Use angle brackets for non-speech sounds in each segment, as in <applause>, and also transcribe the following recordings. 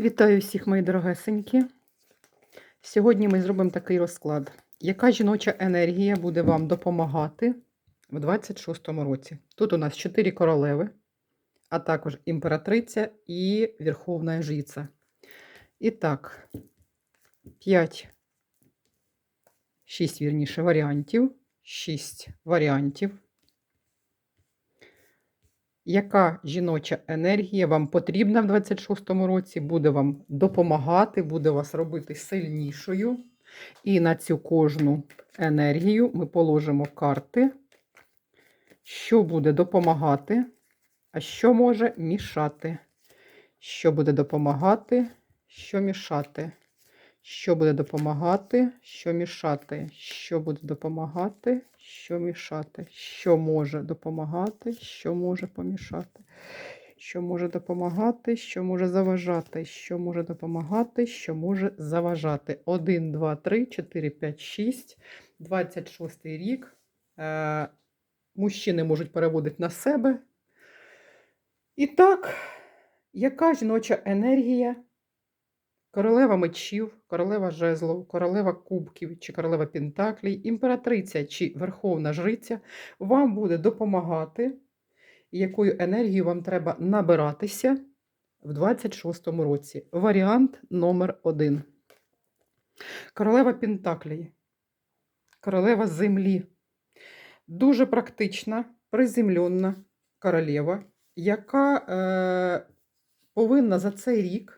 Вітаю всіх, мої дорогесенькі. Сьогодні ми зробимо такий розклад. Яка жіноча енергія буде вам допомагати в 26-му році? Тут у нас 4 королеви, а також імператриця і Верховна Жриця. І так, 5, 6, вірніше, варіантів. 6 варіантів. Яка жіноча енергія вам потрібна в 26-му році, буде вам допомагати, буде вас робити сильнішою. І на цю кожну енергію ми положимо карти, що буде допомагати, а що може мішати. Що буде допомагати, що мішати. Що буде допомагати, що мішати, що буде допомагати, що мішати, що може допомагати, що може помішати, що може допомагати, що може заважати, що може допомагати, що може заважати. 1, 2, 3, 4, 5, 6, 26 рік. Е, Мужчини можуть переводити на себе. І так, яка жіноча енергія? Королева мечів, королева жезлов, королева кубків чи королева пентаклей, імператриця чи верховна жриця вам буде допомагати, якою енергією вам треба набиратися в 26-му році. Варіант номер один. Королева пентаклей, королева землі. Дуже практична, приземлена королева, яка е, повинна за цей рік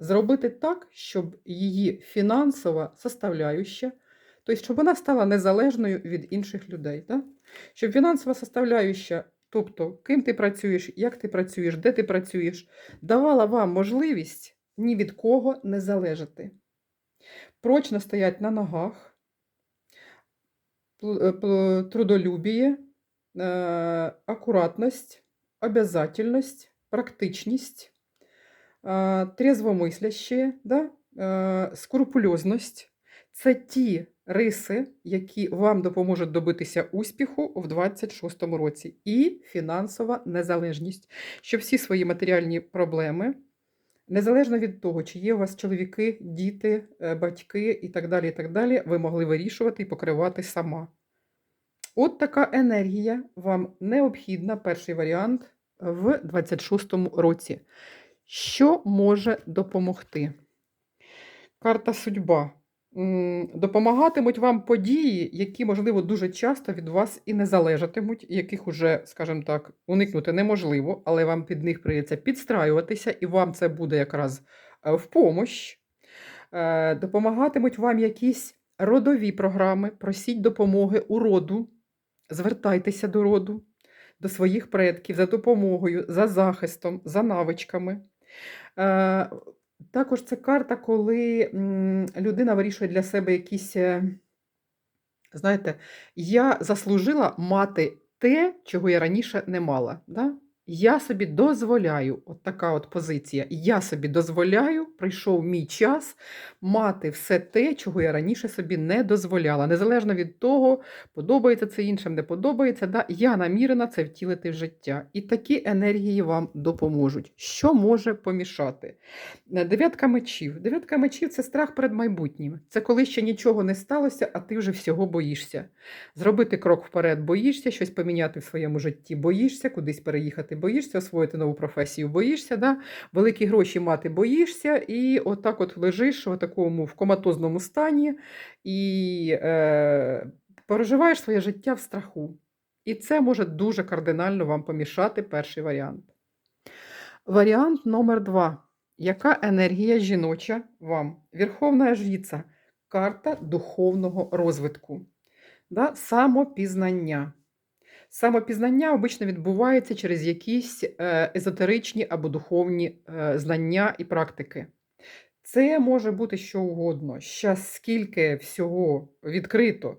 зробити так, щоб її фінансова составляюща, тобто, щоб вона стала незалежною від інших людей. Да? Щоб фінансова составляюща, тобто, ким ти працюєш, як ти працюєш, де ти працюєш, давала вам можливість ні від кого не залежати. Прочно стоять на ногах, е, трудолюбіє, е, акуратність, обязательність, практичність трезвомисляще, да? скрупульозність це ті риси, які вам допоможуть добитися успіху в 26-му році, і фінансова незалежність, щоб всі свої матеріальні проблеми, незалежно від того, чи є у вас чоловіки, діти, е, батьки і так далі, і так далі, ви могли вирішувати і покривати сама. От така енергія вам необхідна, перший варіант, в 26-му році. Що може допомогти? Карта судьба. Допомагатимуть вам події, які, можливо, дуже часто від вас і не залежатимуть, яких уже, скажімо так, уникнути неможливо, але вам під них прийдеться підстраюватися, і вам це буде якраз е, в помощ. Е, допомагатимуть вам якісь родові програми, просіть допомоги у роду, звертайтеся до роду, до своїх предків за допомогою, за захистом, за навичками. Е, також це карта, коли людина вирішує для себе якісь, е, знаєте, я заслужила мати те, чого я раніше не мала. Да? Я собі дозволяю, от така от позиція. Я собі дозволяю, прийшов мій час мати все те, чого я раніше собі не дозволяла. Незалежно від того, подобається це іншим, не подобається. Да? Я намірена це втілити в життя. І такі енергії вам допоможуть. Що може помішати? Е, дев'ятка мечів. Дев'ятка мечів це страх перед майбутнім. Це коли ще нічого не сталося, а ти вже всього боїшся. Зробити крок вперед, боїшся, щось поміняти в своєму житті, боїшся, кудись переїхати боїшся, освоїти нову професію, боїшся, да? великі гроші мати боїшся, і отак от лежиш в такому в коматозному стані і е, переживаєш своє життя в страху. І це може дуже кардинально вам помішати перший варіант. Варіант номер два. Яка енергія жіноча вам? Верховна жриця – карта духовного розвитку, да? самопізнання. Самопізнання обично відбувається через якісь е, езотеричні або духовні е, знання і практики. Це може бути що угодно. Щас скільки всього відкрито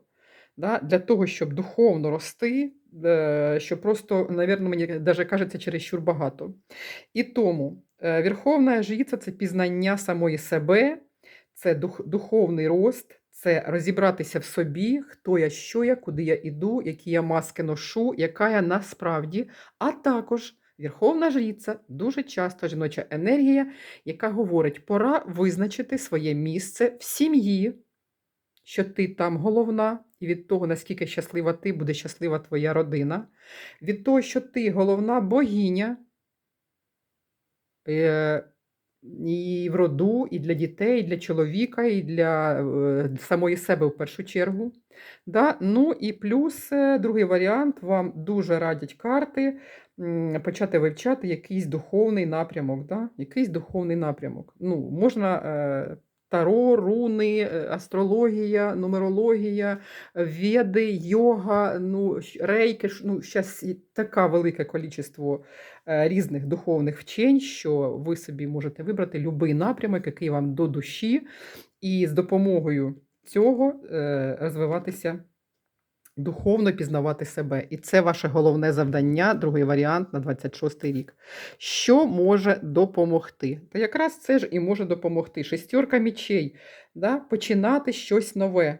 да, для того, щоб духовно рости, е, що просто, навірно, мені навіть кажеться чересчур багато. І тому Верховна жриця – це пізнання самої себе, це дух, духовний рост це розібратися в собі, хто я, що я, куди я іду, які я маски ношу, яка я насправді, а також Верховна жріця дуже часто жіноча енергія, яка говорить, пора визначити своє місце в сім'ї, що ти там головна, і від того, наскільки щаслива ти, буде щаслива твоя родина, від того, що ти головна богиня е, і в роду, і для дітей, і для чоловіка, і для е, самої себе в першу чергу. Да? Ну і плюс е, другий варіант, вам дуже радять карти почати вивчати якийсь духовний напрямок. Да? Якийсь духовний напрямок. Ну, можна е, таро, руни, е, астрологія, нумерологія, веди, йога, ну, рейки. Ну, зараз таке велике кількість е, різних духовних вчень, що ви собі можете вибрати будь-який напрямок, який вам до душі, і з допомогою цього е, розвиватися духовно, пізнавати себе. І це ваше головне завдання, другий варіант на 26 рік. Що може допомогти? Та якраз це ж і може допомогти. Шестерка мічей, да? починати щось нове.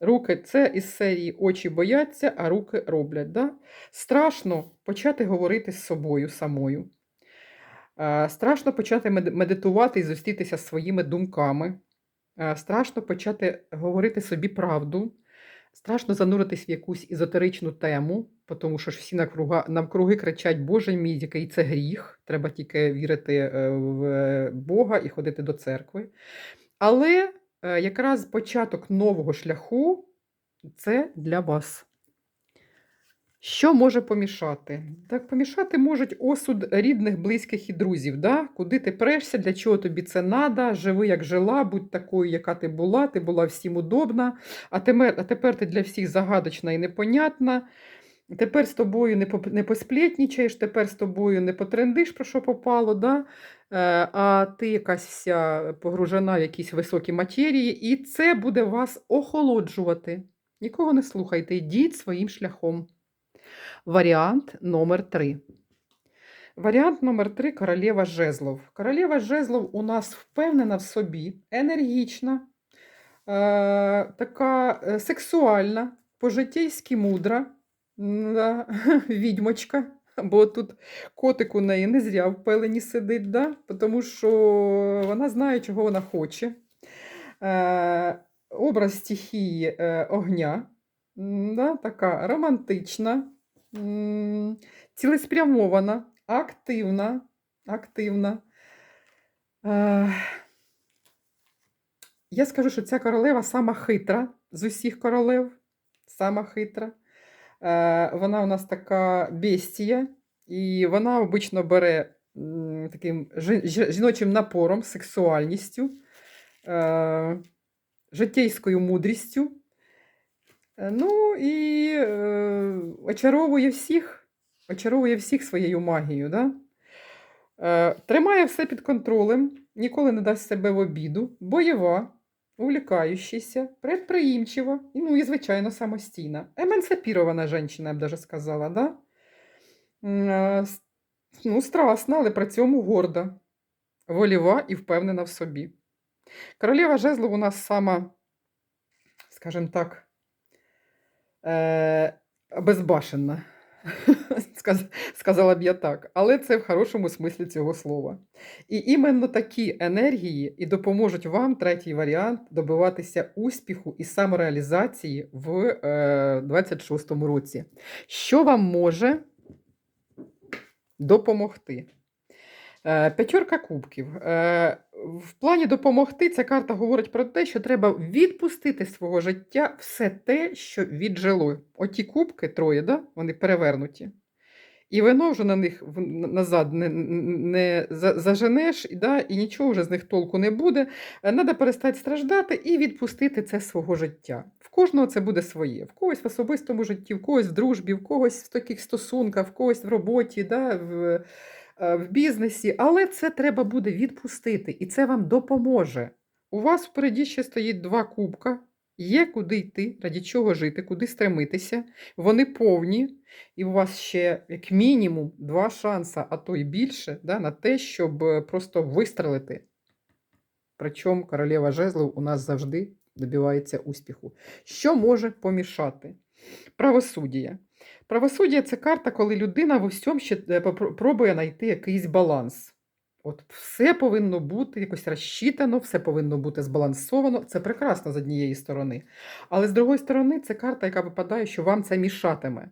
Руки це із серії очі бояться, а руки роблять. Да? Страшно почати говорити з собою самою. Е, Страшно почати медитувати і зустрітися зі своїми думками. Е, Страшно почати говорити собі правду. Страшно зануритись в якусь ізотеричну тему, тому що ж всі навкруга, навкруги кричать, Боже мій, який це гріх, треба тільки вірити е, в Бога і ходити до церкви. Але е, якраз початок нового шляху це для вас. Що може помішати? Так, помішати можуть осуд рідних, близьких і друзів. Да? Куди ти прешся, для чого тобі це надо, живи, як жила, будь такою, яка ти була, ти була всім удобна, а тепер, а тепер ти для всіх загадочна і непонятна. Тепер з тобою не, поп- не посплетнічаєш, тепер з тобою не потрендиш, про що попало, да? Е, а ти якась вся погружена в якісь високі матерії, і це буде вас охолоджувати. Нікого не слухайте, йдіть своїм шляхом. Варіант номер 3. Варіант номер 3 королева жезлов. Королева жезлов у нас впевнена в собі, енергічна, е, така е, сексуальна, по-житейськи мудра, да, <laughs> відьмочка. Бо тут котик у неї не зря в пелені сидить, да? тому що вона знає, чого вона хоче. Е, образ стихії е, огня, да? така романтична, цілеспрямована, активна. активна. Е, я скажу, що ця королева сама хитра з усіх королев. Сама хитра. Вона у нас така бестія, і вона обично бере таким жі- жі- жіночим напором, сексуальністю, е, житейською мудрістю. Е, Ну і е, очаровує всіх, очаровує всіх своєю магією. Да? Е, тримає все під контролем, ніколи не дасть себе в обіду, бойова, увлікаючися, предприимчива, і, ну і, звичайно, самостійна. Емансипірована жінка, я б даже сказала, да? Е, Ну, страсна, але при цьому горда, воліва і впевнена в собі. Королева жезлов у нас сама, скажімо так, е, безбашенна. <laughs> Сказала б я так, але це в хорошому смислі цього слова. І іменно такі енергії і допоможуть вам, третій варіант, добиватися успіху і самореалізації в е, 26-му році. Що вам може допомогти? Е, П'ятерка кубків. Е, В плані допомогти ця карта говорить про те, що треба відпустити свого життя все те, що віджило. Оті кубки троє, да? вони перевернуті. І вино вже на них назад не, не заженеш, і, да, і нічого вже з них толку не буде. Треба перестати страждати і відпустити це свого життя. В кожного це буде своє. В когось в особистому житті, в когось в дружбі, в когось в таких стосунках, в когось в роботі, да, в, в бізнесі. Але це треба буде відпустити, і це вам допоможе. У вас впереді ще стоїть два кубка. Є куди йти, раді чого жити, куди стремитися. Вони повні, і у вас ще як мінімум два шанси, а то й більше, да, на те, щоб е, просто вистрелити. Причому королева жезлов у нас завжди добивається успіху. Що може помішати? Правосуддя. Правосуддя це карта, коли людина в усьому ще е, пробує знайти якийсь баланс. От все повинно бути якось розчитано, все повинно бути збалансовано. Це прекрасно з однієї сторони. Але з другої сторони, це карта, яка випадає, що вам це мішатиме.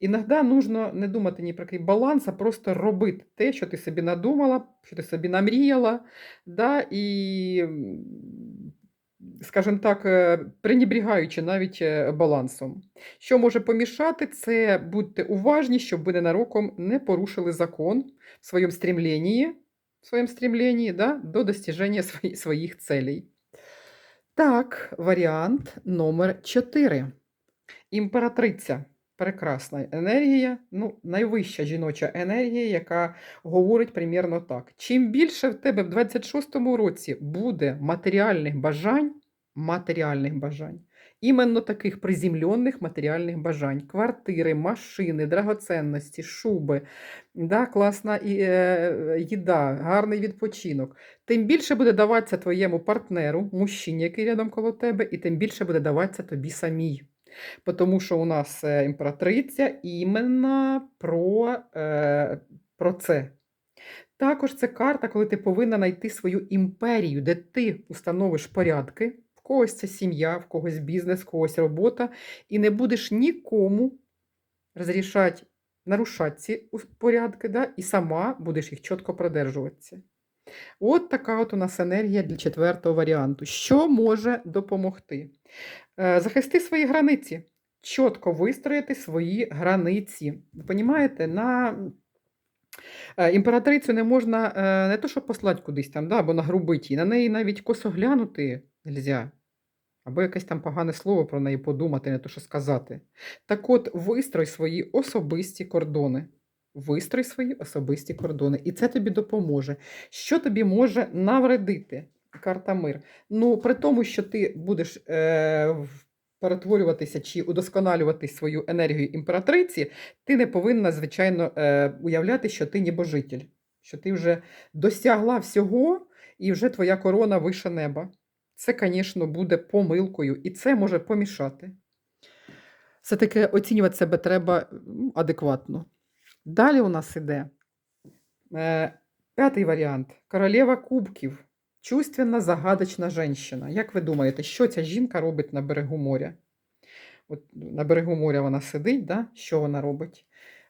Іноді нужно не думати ні про який баланс, а просто робити те, що ти собі надумала, що ти собі намріяла, да, і, скажімо так, е, пренебрігаючи навіть е, балансом. Що може помішати, це будьте уважні, щоб ви ненароком не порушили закон в своєму стрімленні, в своєму стрімленні да, до достіження <laughs> своїх целей. Так, варіант номер 4. Імператриця. Прекрасна енергія, ну, найвища жіноча енергія, яка говорить примірно так. Чим більше в тебе в 26-му році буде матеріальних бажань, матеріальних бажань, іменно таких приземлених матеріальних бажань, квартири, машини, драгоценності, шуби, да, класна е, їда, гарний відпочинок, тим більше буде даватися твоєму партнеру, мужчині, який рядом коло тебе, і тим більше буде даватися тобі самій. Тому що у нас е, імператриця іменно про, е, про це. Також це карта, коли ти повинна знайти свою імперію, де ти установиш порядки, в когось це сім'я, в когось бізнес, в когось робота, і не будеш нікому розрішати нарушати ці порядки, да, і сама будеш їх чітко продержуватися. От така от у нас енергія для четвертого варіанту. Що може допомогти? Е, Захисти свої границі, чітко вистроїти свої границі. Ви розумієте, на е, імператрицю не можна е, не то, що послати кудись там, да, або нагрубити її, на неї навіть косо глянути нельзя. Або якесь там погане слово про неї подумати, не то що сказати. Так от, вистрой свої особисті кордони. Вистрой свої особисті кордони. І це тобі допоможе. Що тобі може навредити? Карта мир. Ну, при тому, що ти будеш е, перетворюватися чи удосконалювати свою енергію імператриці, ти не повинна, звичайно, е, уявляти, що ти небожитель, що ти вже досягла всього, і вже твоя корона вище неба. Це, звісно, буде помилкою, і це може помішати. Все-таки оцінювати себе треба адекватно. Далі у нас іде е, п'ятий варіант королева кубків. Чувственна, загадочна жінка. Як ви думаєте, що ця жінка робить на берегу моря? От на берегу моря вона сидить, да? що вона робить?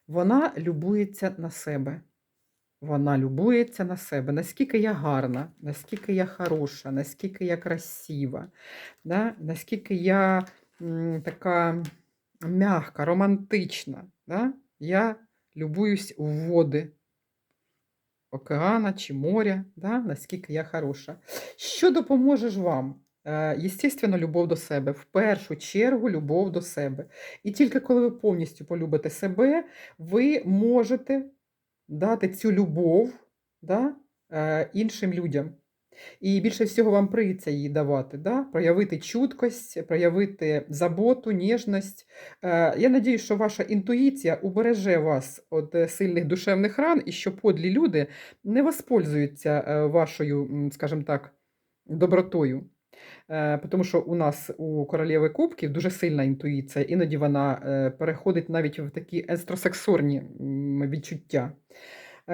Вона любується на себе. Вона любується на себе. Наскільки я гарна, наскільки я хороша, наскільки я красива, да? наскільки я така м'яка, романтична. Да? Я любуюсь в води океана чи моря, да? наскільки я хороша. Що допоможе ж вам? Е, Єстественно, любов до себе. В першу чергу любов до себе. І тільки коли ви повністю полюбите себе, ви можете дати цю любов да, е, іншим людям. І більше всього вам прийдеться її давати, да? проявити чуткость, проявити заботу, ніжність. Е, Я надію, що ваша інтуїція убереже вас від е, сильних душевних ран і що подлі люди не воспользуються е, вашою, скажімо так, добротою. Тому що у нас у королеви кубків дуже сильна інтуїція, іноді вона переходить навіть в такі естросексуальні м, відчуття.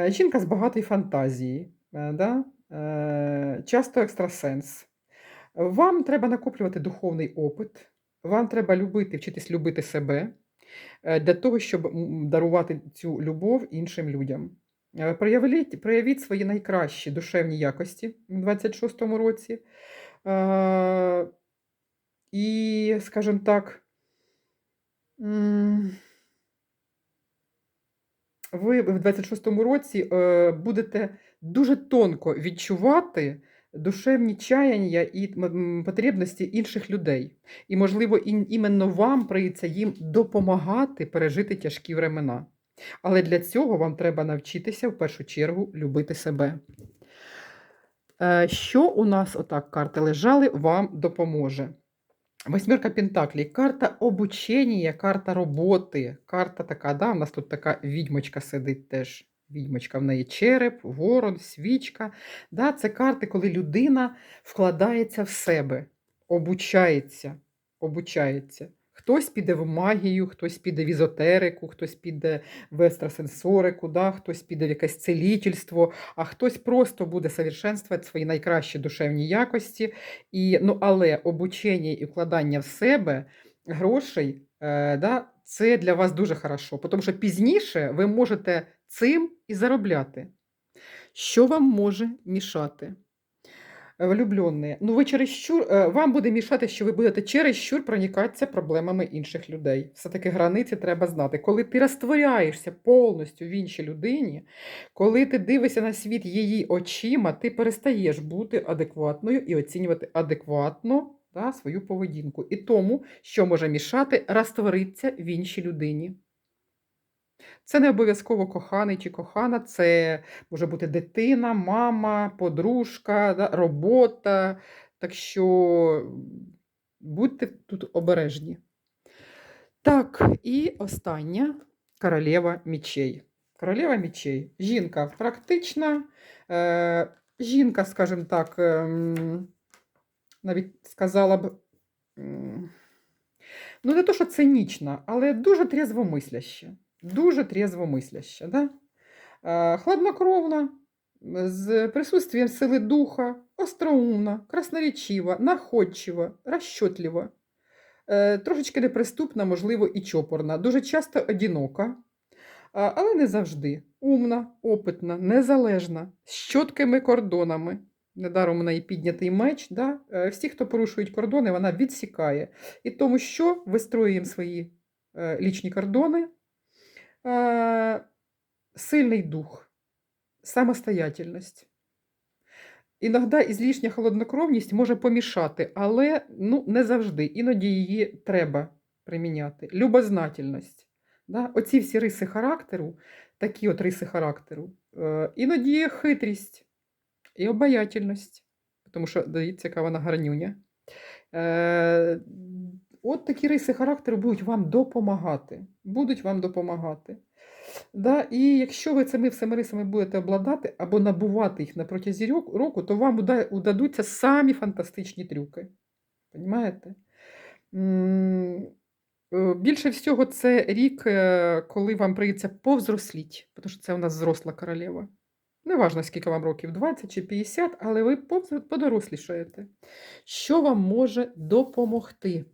Жінка з багатої фантазії, да? Е, часто екстрасенс. Вам треба накоплювати духовний опит, вам треба любити, вчитись любити себе е, для того, щоб дарувати цю любов іншим людям. Е, Проявіть, проявіть свої найкращі душевні якості у 26-му році. І, скажімо так, ви в 26-му році будете дуже тонко відчувати душевні чаяння і потребності інших людей. І, можливо, іменно вам прийдеться їм допомагати пережити тяжкі времена. Але для цього вам треба навчитися в першу чергу любити себе. Е, Що у нас отак карти лежали, вам допоможе. Восьмерка Пентаклей, карта обучення, карта роботи, карта така, да, у нас тут така відьмочка сидить теж. Відьмочка в неї череп, ворон, свічка. Да, це карти, коли людина вкладається в себе, обучається, обучається. Хтось піде в магію, хтось піде в ізотерику, хтось піде в екстрасенсорику, да? хтось піде в якесь целітельство, а хтось просто буде совершенствувати свої найкращі душевні якості. І, ну, але обучення і вкладання в себе грошей, е, да, це для вас дуже хорошо, тому що пізніше ви можете цим і заробляти. Що вам може мішати? Влюблені. Ну, ви чересчур, е, вам буде мішати, що ви будете чересчур проникатися проблемами інших людей. Все-таки границі треба знати. Коли ти розтворяєшся повністю в іншій людині, коли ти дивишся на світ її очима, ти перестаєш бути адекватною і оцінювати адекватно да, свою поведінку. І тому, що може мішати, розтворитися в іншій людині. Це не обов'язково коханий чи кохана, це може бути дитина, мама, подружка, робота. Так що будьте тут обережні. Так, і остання королева мічей. Королева мічей. Жінка практична, е, жінка, скажімо так, ем, навіть сказала б, ну не то, що цинічна, але дуже трізвомисляща. Дуже трізвомисляща. Да? Хладнокровна, з присутствием сили духа, остроумна, красноречива, находчива, розчотлива, е, трошечки неприступна, можливо, і чопорна, дуже часто одинока, а, але не завжди. Умна, опитна, незалежна, з чіткими кордонами. Недаром неї піднятий меч. Да? Е, Всі, хто порушують кордони, вона відсікає. І тому, що вистроюємо свої е, лічні кордони, е, сильний дух, самостоятельність. Іноді ізлішня холоднокровність може помішати, але ну, не завжди. Іноді її треба приміняти. Любознательність. Да? Оці всі риси характеру, такі от риси характеру, е, іноді є хитрість і обаятельність, тому що дивіться, яка вона гарнюня. Е, от такі риси характеру будуть вам допомагати. Будуть вам допомагати. Да? І якщо ви цими всіми рисами будете обладати або набувати їх на протязі року, то вам удадуться самі фантастичні трюки. Понімаєте? Е, Більше всього, це рік, е, коли вам прийдеться повзросліть, тому що це у нас зросла королева. Неважно, скільки вам років, 20 чи 50, але ви подорослішаєте. Що вам може допомогти?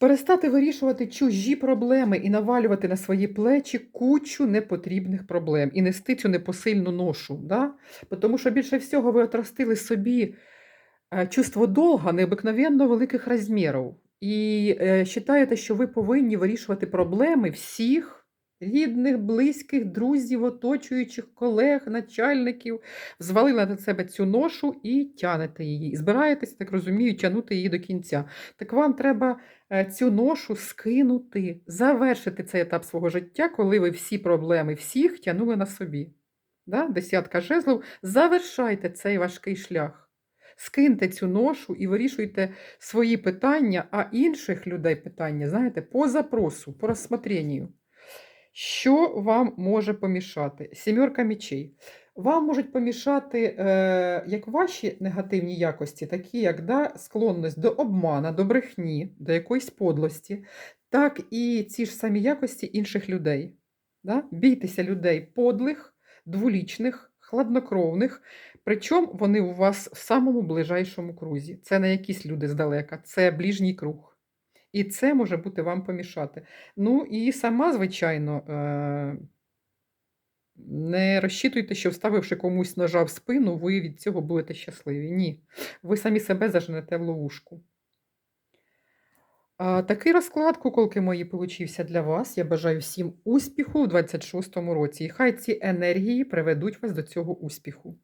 Перестати вирішувати чужі проблеми і навалювати на свої плечі кучу непотрібних проблем і нести цю непосильну ношу. Да? Тому що більше всього ви отростили собі е, чувство долга необикновенно великих розмірів. І е, вважаєте, що ви повинні вирішувати проблеми всіх рідних, близьких, друзів, оточуючих, колег, начальників. Звалили на себе цю ношу і тянете її. І збираєтесь, так розумію, тягнути її до кінця. Так вам треба е, цю ношу скинути, завершити цей етап свого життя, коли ви всі проблеми всіх тягнули на собі. Да? Десятка жезлів. Завершайте цей важкий шлях. Скиньте цю ношу і вирішуйте свої питання, а інших людей питання, знаєте, по запросу, по розсмотренню. Що вам може помішати? Сімерка мечей. Вам можуть помішати е, як ваші негативні якості, такі як да, склонність до обмана, до брехні, до якоїсь подлості, так і ці ж самі якості інших людей. Да? Бійтеся людей подлих, дволічних, хладнокровних, причому вони у вас в самому ближайшому крузі. Це не якісь люди здалека, це ближній круг. І це може бути вам помішати. Ну і сама, звичайно, е, не розчитуйте, що вставивши комусь ножа в спину, ви від цього будете щасливі. Ні. Ви самі себе заженете в ловушку. Такий розклад, куколки мої, получився для вас. Я бажаю всім успіху у 26-му році. І хай ці енергії приведуть вас до цього успіху.